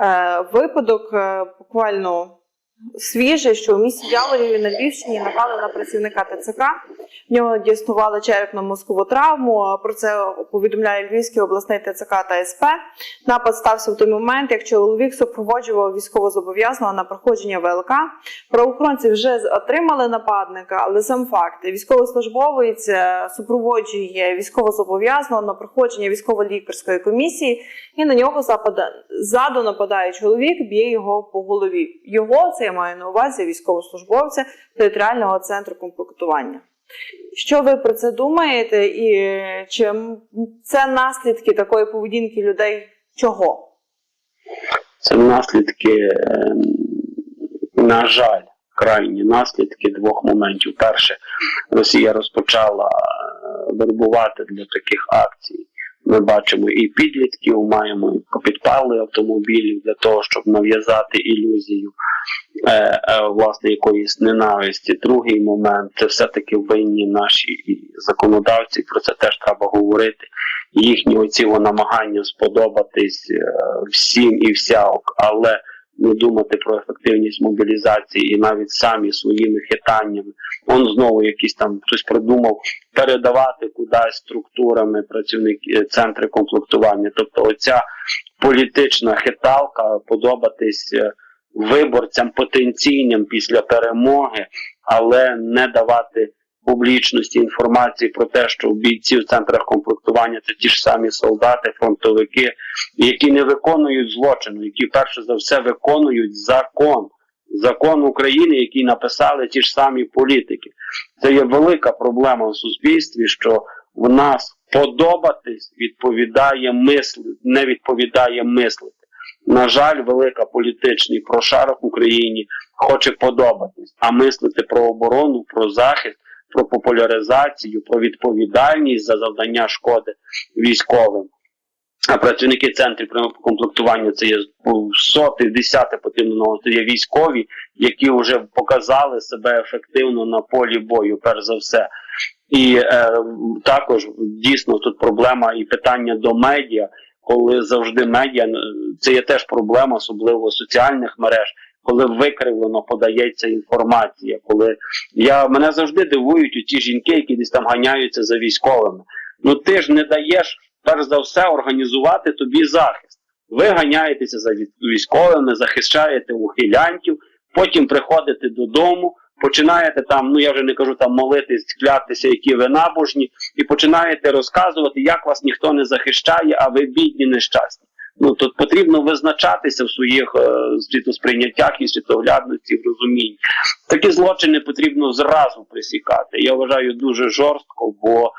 Е, випадок е, буквально свіжий, що у місті Яворіві на Львівщині напали на працівника ТЦК. В нього діагностували черепно-мозкову травму. Про це повідомляє Львівський обласний ТЦК та СП. Напад стався в той момент, як чоловік супроводжував військовозобов'язаного на проходження ВЛК. Правоохоронці вже отримали нападника, але сам факт військовослужбовець е, супроводжує військовозобов'язаного на проходження військово-лікарської комісії, і на нього ззаду нападає чоловік, б'є його по голові. Його це я маю на увазі військовослужбовця територіального центру комплектування. Що ви про це думаєте, і чи це наслідки такої поведінки людей? Чого? Це наслідки, ем, на жаль, крайні наслідки двох моментів. Перше, Росія розпочала е, вербувати для таких акцій. Ми бачимо і підлітків, маємо і підпали автомобілів для того, щоб нав'язати ілюзію е, е, власне якоїсь ненависті. Другий момент це все-таки винні наші законодавці. Про це теж треба говорити. Їхні оці намагання сподобатись е, всім і всяк, але не думати про ефективність мобілізації і навіть самі своїми хитаннями. Он знову якийсь там хтось придумав передавати кудись структурами працівники центри комплектування. Тобто, оця політична хиталка подобатись е, виборцям потенційним після перемоги, але не давати публічності інформації про те, що бійці в центрах комплектування це ті ж самі солдати, фронтовики, які не виконують злочину, які перше за все виконують закон. Закон України, який написали ті ж самі політики. Це є велика проблема в суспільстві, що в нас подобатись відповідає мислити, не відповідає мислити. На жаль, велика політичний прошарок в Україні хоче подобатись, а мислити про оборону, про захист, про популяризацію, про відповідальність за завдання шкоди військовим. А працівники центрів комплектування це є соти, десяти потрібно є військові, які вже показали себе ефективно на полі бою, перш за все. І е, також дійсно тут проблема і питання до медіа, коли завжди медіа е, це є теж проблема, особливо соціальних мереж, коли викривлено подається інформація. Коли я мене завжди дивують ті жінки, які десь там ганяються за військовими. Ну ти ж не даєш перш за все організувати тобі захист. Ви ганяєтеся за військовими, захищаєте ухилянтів, потім приходите додому, починаєте там, ну я вже не кажу там молитись, клятися, які ви набожні, і починаєте розказувати, як вас ніхто не захищає, а ви бідні нещасні. Ну тут потрібно визначатися в своїх е, світосприйняттях і світоглядності, в розумінні. Такі злочини потрібно зразу присікати. Я вважаю дуже жорстко, бо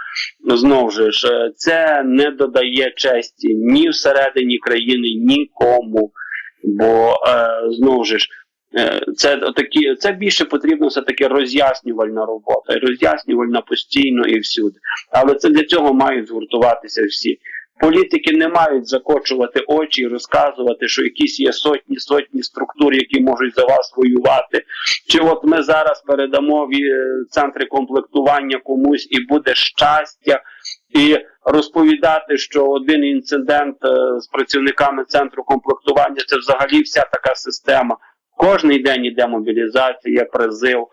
знову ж е, це не додає честі ні всередині країни, нікому. Бо е, знову ж е, це такі, це більше потрібно все таки роз'яснювальна робота, роз'яснювальна постійно і всюди. Але це для цього мають згуртуватися всі. Політики не мають закочувати очі і розказувати, що якісь є сотні сотні структур, які можуть за вас воювати. Чи от ми зараз передамо в е, центри комплектування комусь і буде щастя, і розповідати, що один інцидент е, з працівниками центру комплектування це взагалі вся така система. Кожний день іде мобілізація, призив,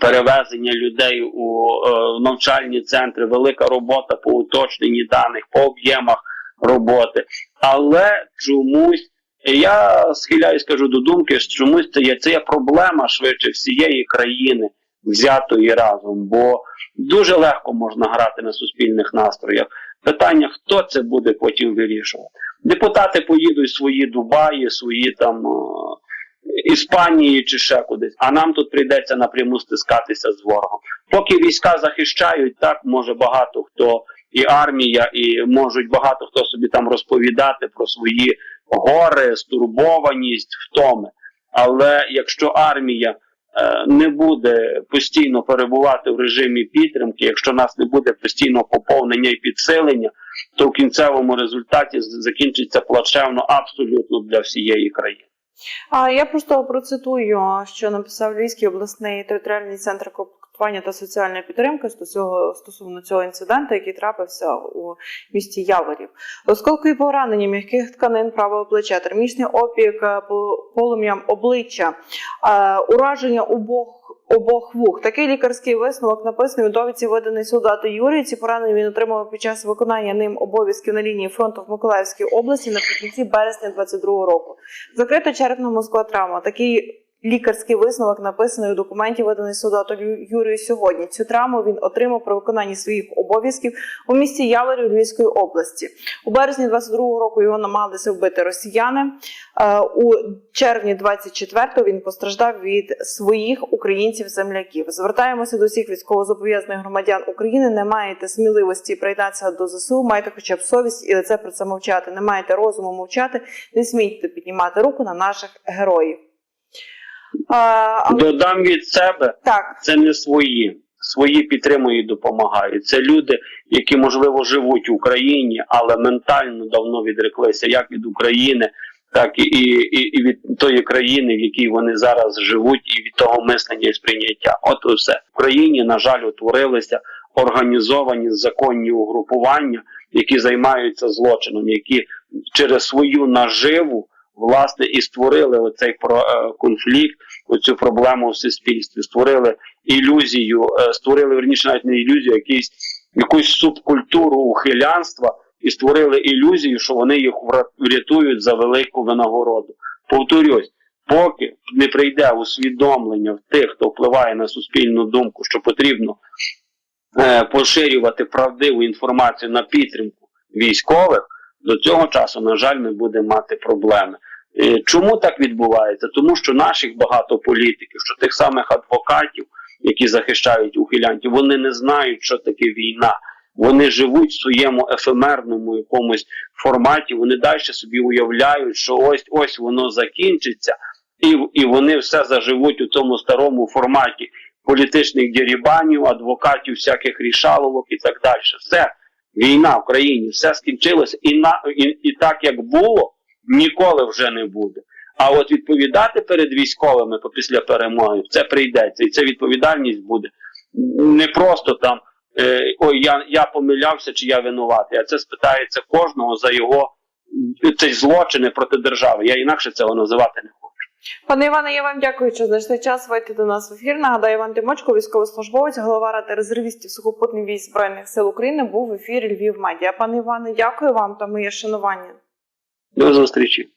перевезення людей у е, навчальні центри, велика робота по уточненні даних, по об'ємах роботи. Але чомусь я схиляюсь, кажу до думки, що чомусь це є, це є проблема швидше всієї країни взятої разом, бо дуже легко можна грати на суспільних настроях. Питання, хто це буде потім вирішувати. Депутати поїдуть свої Дубаї, свої там е, Іспанії чи ще кудись, а нам тут прийдеться напряму стискатися з ворогом. Поки війська захищають, так може багато хто і армія, і можуть багато хто собі там розповідати про свої гори, стурбованість, втоми. Але якщо армія е, не буде постійно перебувати в режимі підтримки, якщо нас не буде постійного поповнення і підсилення, то в кінцевому результаті закінчиться плачевно абсолютно для всієї країни. Я просто процитую, що написав Львівський обласний територіальний центр комплектування та соціальної підтримки стосовно, стосовно цього інциденту, який трапився у місті Яворів. Осколкові поранення м'яких тканин правого плеча, термічний опік е, полум'ям обличчя, е, ураження обох. Обох вух. Такий лікарський висновок написаний у довідці, виданий солдату Юрію. Ці поранення він отримав під час виконання ним обов'язків на лінії фронту в Миколаївській області наприкінці березня 22 року. Закрита черепно-мозкова травма. Такий лікарський висновок написаний у документі, виданий солдату Юрію сьогодні. Цю травму він отримав при виконанні своїх обов'язків у місті Яворів Львівської області. У березні 22 року його намагалися вбити росіяни. Е, У червні 24-го він постраждав від своїх українців-земляків. Звертаємося до всіх військовозобов'язаних громадян України. Не маєте сміливості приєднатися до ЗСУ, маєте хоча б совість і лице про це мовчати. Не маєте розуму мовчати. Не смійте піднімати руку на наших героїв. Але Додам від себе, так, це не свої. Свої підтримують і допомагають. Це люди, які можливо живуть в Україні, але ментально давно відреклися як від України, так і, і, і від тої країни, в якій вони зараз живуть, і від того мислення і сприйняття. От і все в Україні, на жаль, утворилися організовані законні угрупування, які займаються злочином, які через свою наживу власне і створили оцей е, конфлікт, оцю проблему в суспільстві, створили ілюзію, е, створили верніше навіть не ілюзію, якийсь якусь субкультуру ухилянства і створили ілюзію, що вони їх врятують за велику винагороду. Повторюсь, поки не прийде усвідомлення в тих, хто впливає на суспільну думку, що потрібно е, поширювати правдиву інформацію на підтримку військових, до цього часу, на жаль, ми будемо мати проблеми. Е, Чому так відбувається? Тому що наших багато політиків, що тих самих адвокатів, які захищають ухилянтів, вони не знають, що таке війна. Вони живуть в своєму ефемерному якомусь форматі. Вони далі собі уявляють, що ось ось воно закінчиться, і, і вони все заживуть у тому старому форматі політичних дірібанів, адвокатів, всяких рішаловок і так далі. Все війна в країні, все скінчилося, і на і, і так як було, ніколи вже не буде. А от відповідати перед військовими після перемоги це прийдеться, і ця відповідальність буде не просто там е, ой, я, я помилявся чи я винуватий, а це спитається кожного за його цей злочини проти держави. Я інакше цього називати не хочу. Пане Іване, я вам дякую, що знайшли час вийти до нас в ефір. Нагадаю, Іван Тимочко, військовослужбовець, голова ради резервістів сухопутних військ збройних сил України, був в ефірі Львів Медіа. Пане Іване, дякую вам та моє шанування. До зустрічі.